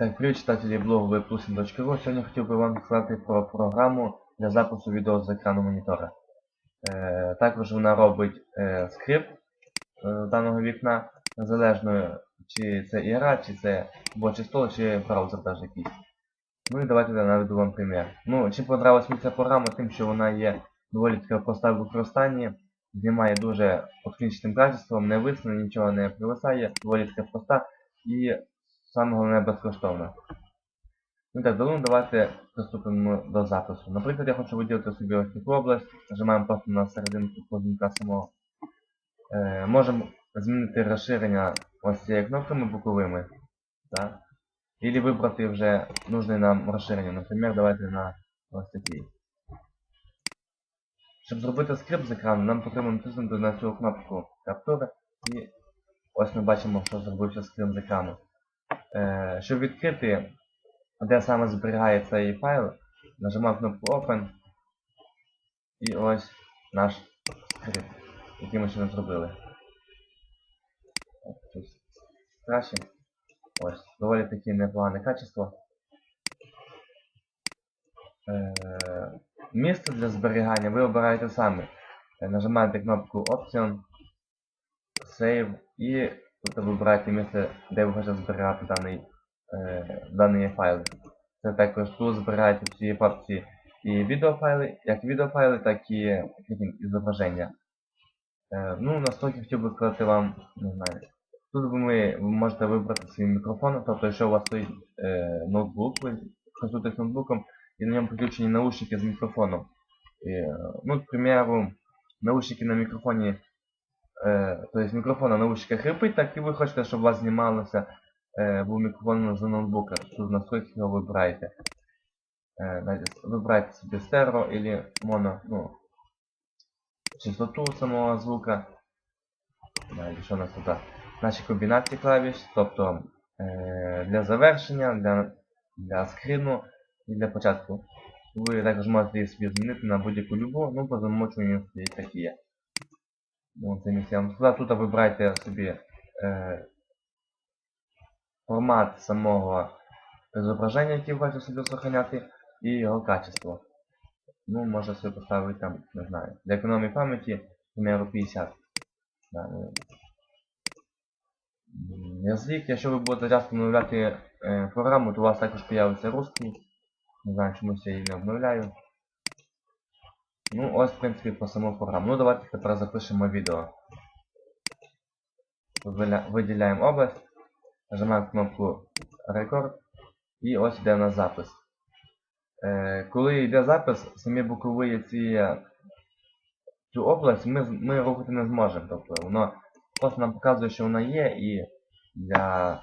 Так, привіт читателі блогу webplusin.ru. Сьогодні хотів би вам сказати про програму для запису відео з екрану монітора. Е, також вона робить е, скрипт е, даного вікна, незалежно чи це ігра, чи це робочий стол, чи браузер теж якийсь. Ну і давайте я наведу вам примір. Ну, чим понравилась мені ця програма, тим, що вона є доволі така проста в використанні, знімає дуже отличним качеством, не висне, нічого не привисає, доволі така проста і саме головне безкоштовно. Ну так, ну давайте приступимо до запису. Наприклад, я хочу виділити собі ось таку область, нажимаємо просто на серединку позначка самого. Е, можемо змінити розширення ось цією кнопками боковими. Так? Или вибрати вже нужне нам розширення. Наприклад, давайте на ось такий. Щоб зробити скрипт з екрану, нам потрібно натиснути на цю кнопку каптури і ось ми бачимо, що зробився скрипт з екрану. Е, щоб відкрити, де саме зберігає цей файл, нажимаємо кнопку Open і ось наш скрипт, який ми ще не зробили. Краще. Ось, доволі таки непогане качество. Е, місце для зберігання ви обираєте самі. Нажимаєте кнопку Option, Save і тут вибираєте місце, де ви хочете зберігати даний, е, даний файл. Це також тут збираєте в цій папці і відеофайли, як відеофайли, так і зображення. Е, ну, настройки хотів би сказати вам, не знаю. Тут ви, можете вибрати свій мікрофон, тобто якщо у вас стоїть е, ноутбук, ви користуєтесь ноутбуком і на ньому підключені наушники з мікрофоном. І, ну, к примеру, наушники на мікрофоні, е, то есть мікрофон на наушниках хрипить, так і ви хочете, щоб у вас знімалося е, був мікрофон з ноутбука. Тут в настройках його вибираєте. Е, навіть вибираєте собі стерео или моно, ну, частоту самого звука. Далі, що у нас тут? Наші комбінації клавіш, тобто е, для завершення, для, для скрину і для початку. Ви також можете її собі змінити на будь-яку любу, ну по замовчуванню такі є. Місце я. Тут вибирайте собі е, формат самого зображення, який ви хочете собі зберігати, і його качество. Ну, можна собі поставити там, не знаю, для економії пам'яті, примеру 50. Ну, Язик, якщо ви будете часто обновляти е, програму, то у вас також появиться русский. Не знаю, чомусь я її не обновляю. Ну, ось, в принципі, по саму програму. Ну, давайте тепер запишемо відео. Виділяємо область, нажимаємо кнопку Record і ось йде у нас запис. Е, коли йде запис, самі бокові ці, цю область ми, ми рухати не зможемо. Тобто воно просто нам показує, що вона є, і для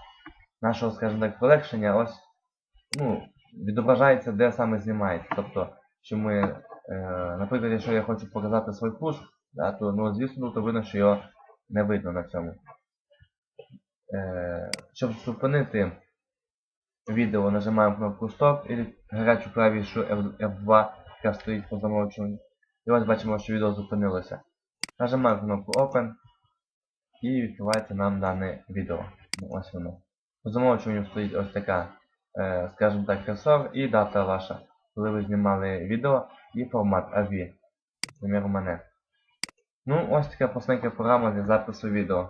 нашого, скажімо так, полегшення ось ну, відображається, де саме знімається. Тобто, що ми, наприклад, якщо я хочу показати свій пуск, да, то ну, звісно, то видно, що його не видно на цьому. Е, щоб зупинити відео, нажимаємо кнопку Стоп і гарячу клавішу F- F2, яка стоїть по замовчуванню. І ось бачимо, що відео зупинилося. Нажимаємо кнопку Open і відкривається нам дане відео. Ну, ось воно. По замовчуванню стоїть ось така, е, скажімо так, курсор і дата ваша, коли ви знімали відео і формат AV. Наприклад, у мене. Ну, ось така простенька програма для запису відео.